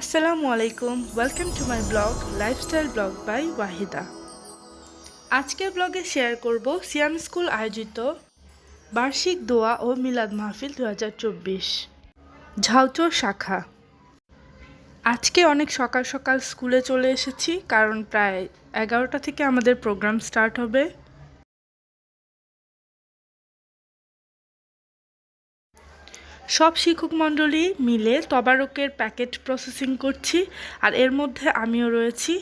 আসসালামু আলাইকুম welcome to my blog lifestyle blog by Wahida আজকের ব্লগে শেয়ার করব সিয়াম স্কুল আয়োজিত বার্ষিক দোয়া ও মিলাদ মাহফিল দু হাজার চব্বিশ। ঝাউচর শাখা। আজকে অনেক সকাল সকাল স্কুলে চলে এসেছি, কারণ প্রায় এগারোটা থেকে আমাদের প্রোগ্রাম স্টার্ট হবে। সব শিক্ষক মণ্ডলী মিলে তবারকের প্যাকেট প্রসেসিং করছি আর এর মধ্যে আমিও রয়েছি।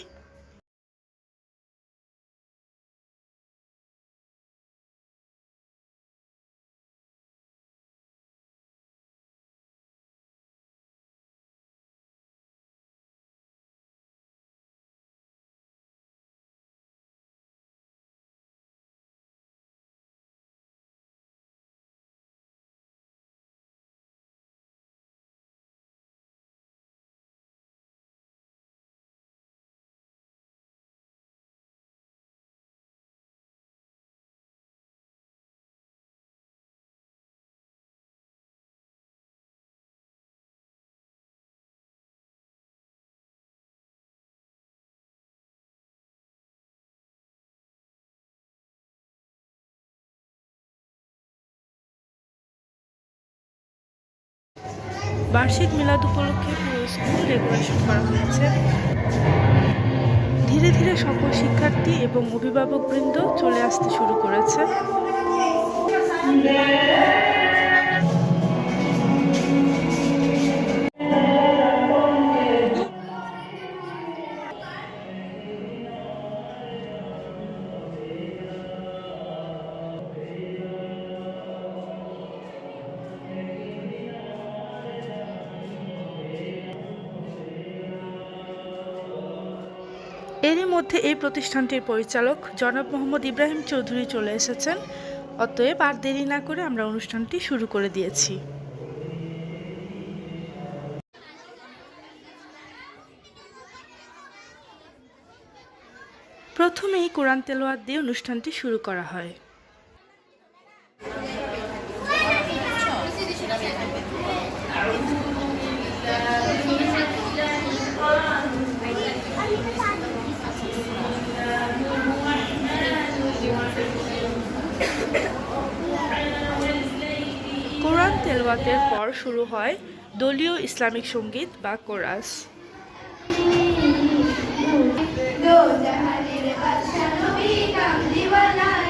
বার্ষিক মিলাদ উপলক্ষে পুরো স্কুল ডেকোরেশন করা হয়েছে। ধীরে ধীরে সকল শিক্ষার্থী এবং অভিভাবকবৃন্দ চলে আসতে শুরু করেছে। এরই মধ্যে এই প্রতিষ্ঠানটির পরিচালক জনাব মোহাম্মদ ইব্রাহিম চৌধুরী চলে এসেছেন। অতএব আর দেরি না করে আমরা অনুষ্ঠানটি শুরু করে দিয়েছি। প্রথমেই কোরআন তেলোয়াত দিয়ে অনুষ্ঠানটি শুরু করা হয়। তেলওয়াতের পর শুরু হয় দলীয় ইসলামিক সংগীত বা কোরাস। দো জাহানের বাদশা নবী কামলিওয়ালা রে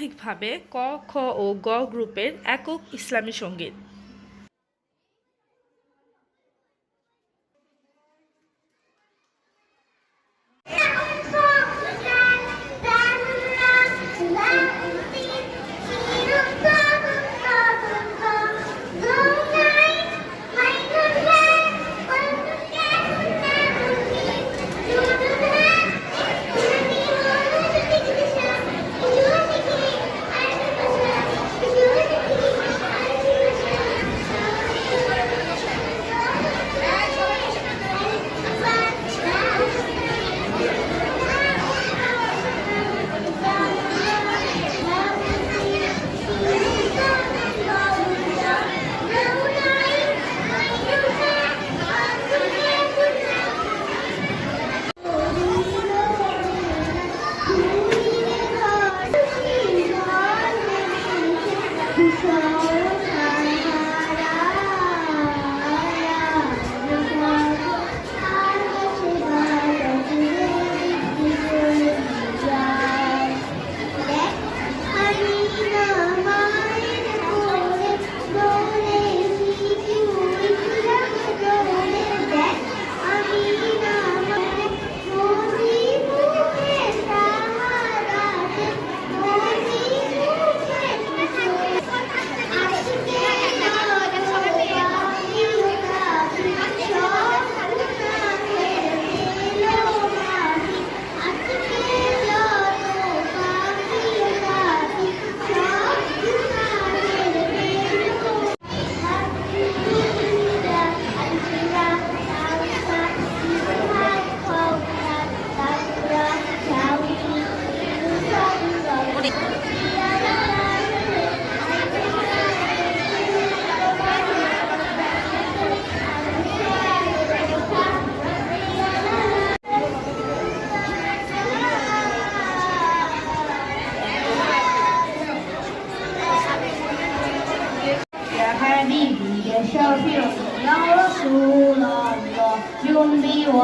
ধারাবাহিকভাবে ক খ ও গ গ্রুপের একক ইসলামী সংগীত। Krishna.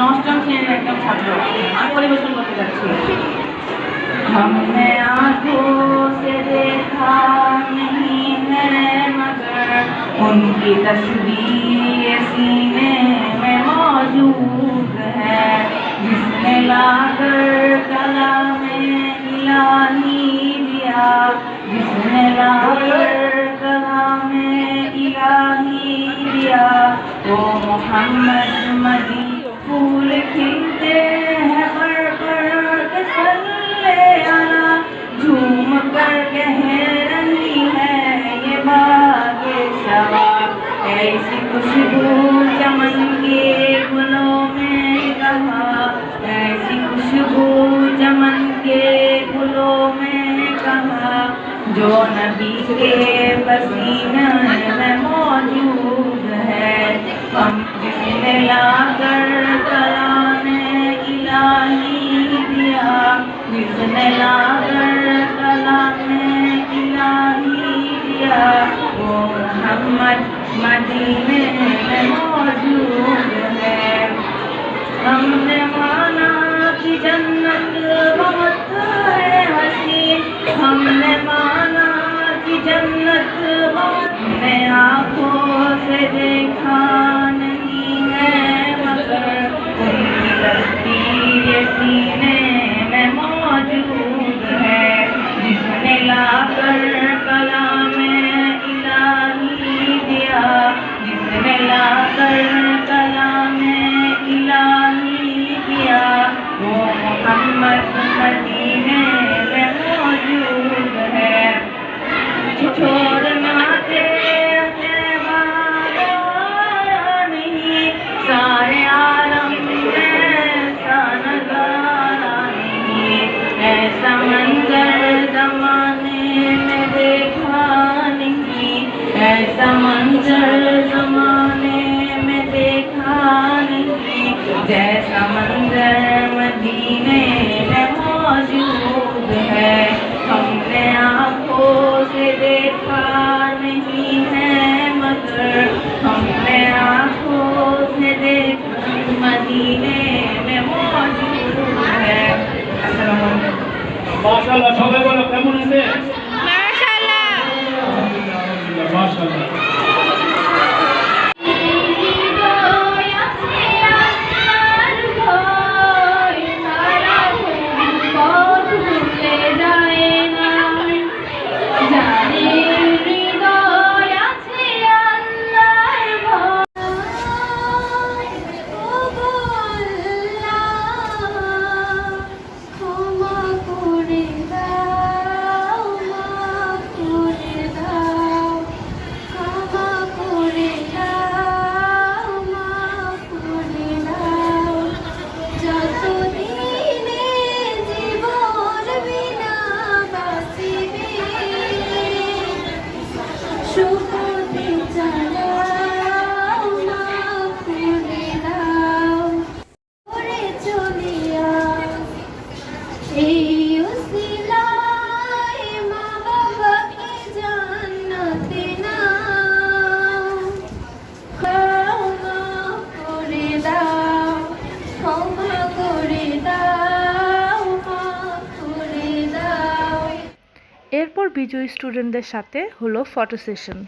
নষ্টম শ্রেণীর একজন हमने आँखों से देखा नहीं है मगर उनकी तस्वीर सीने में मौजूद है। जिसने लाकर कला में हिला दिया। जिसने लाकर कला में हिला दिया। वो मोहम्मद मदी जो नबी के पसीना में मौजूद है, हम जिसने लाकर कलाम इलाही दिया, जिसने लाकर कलाम इलाही दिया, वो मोहम्मद मदीने में मौजूद है। हमने माना ইনশাআল্লাহ এরপর বিজয়ী স্টুডেন্টদের সাথে হলো ফটো সেশন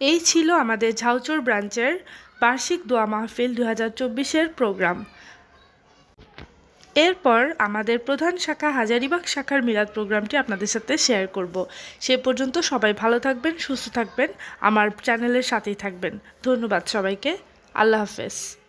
এই ছিল আমাদের ঝাউচর ব্রাঞ্চের বার্ষিক দোয়া মাহফিল দু হাজার প্রোগ্রাম। এরপর আমাদের প্রধান শাখা হাজারিবাগ শাখার মিলাদ প্রোগ্রামটি আপনাদের সাথে শেয়ার করব। সে পর্যন্ত সবাই ভালো থাকবেন, সুস্থ থাকবেন, আমার চ্যানেলের সাথেই থাকবেন। ধন্যবাদ সবাইকে, আল্লাহ হাফেজ।